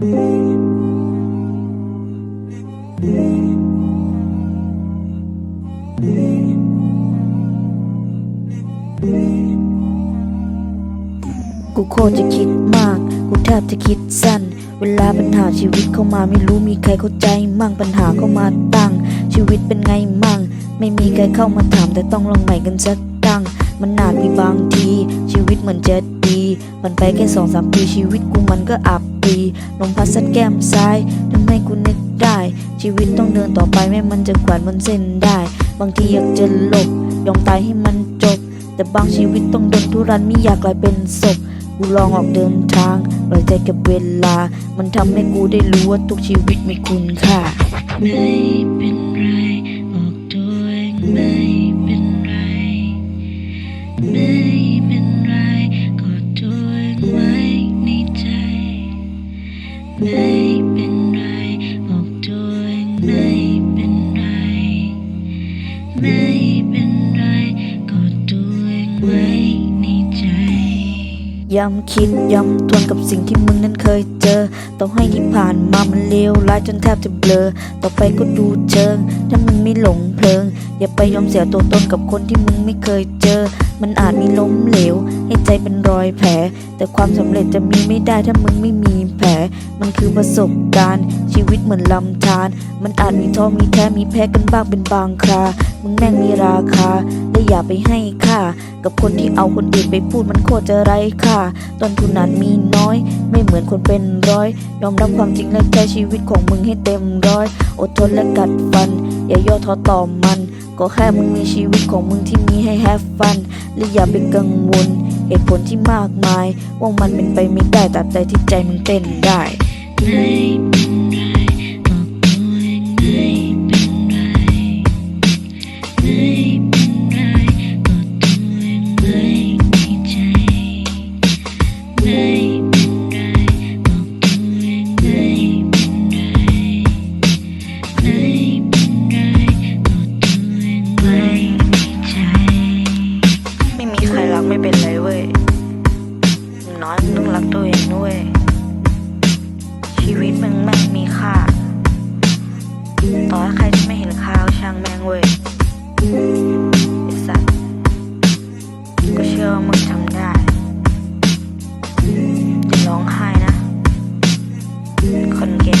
กูโคตรจะคิดมาก กูแทบจะคิดสั้น เวลาปัญหาชีวิตเข้ามาไม่รู้มีใครเข้าใจมั่งปัญหาเข้ามาตั้ง ชีวิตเป็นไงมั่ง ไม่มีใครเข้ามาถามแต่ต้องลองใหม่กันสัก มันอาจมีบางที ชีวิตเหมือนจะดีมันไปแค่สองสามปีชีวิตกูมันก็อับปีลมพัดซัดแก้มซ้ายทำให้กูนึกได้ ชีวิตต้องเดินต่อไปแม้มันจะกวาดบนเส้นได้ บางทีอยากจะหลบยอมตายให้มันจบ แต่บางชีวิตต้องโดนทุรันไม่อยากกลายเป็นศพกูลองออกเดินทางปล่อยใจกับเวลา มันทำให้กูได้รู้ว่าทุกชีวิตมีคุณค่าไม่เป็นไรบอกตัวเองไม่ ย้ำคิดย้ำทวนกับสิ่งที่มึงนั้นเคยเจอ ต่อให้ที่ผ่านมามันเลวร้ายจนแทบจะเบลอ ต่อไปก็ดูเชิง ถ้ามึงไม่หลงเพลิง อย่าไปยอมเสียตัวตนกับคนที่มึงไม่เคยเจอ มันอาจมีล้มเหลว ให้ใจเป็นรอยแผล แต่ความสำเร็จจะมีไม่ได้ถ้ามึงไม่มีแผล มันคือประสบการณ์ ชีวิตเหมือนลำธาร มันอาจมีท้อมีแท้มีแพ้กันบ้างเป็นบางครา มึงแม่งมีราคา อย่าไปให้ค่า กับคนที่เอาคนอื่นไปพูดมันโคตรจะไร้ค่าต้นทุนนั้นมีน้อย ไม่เหมือนคนเป็นร้อย ยอมรับความจริงและใช้ชีวิตของมึงให้เต็มร้อย อดทนและกัดฟัน อย่าย่อท้อต่อมัน ก็แค่มึงมีชีวิตของมึงที่มีให้แฮฟฟันและอย่าไปกังวล เหตุผลที่มากมาย ว่ามันเป็นไปไม่ได้ตราบใดที่ใจมึงเต้นได้ ต้องรักตัวเองด้วย ชีวิตมึงแม่งมีค่า ต่อให้ใครจะไม่เห็นค่าก็ช่างแม่งเว้ยไอ้สัตว์ก็เชื่อว่ามึงทำได้อย่าร้องไห้นะ คนเก่ง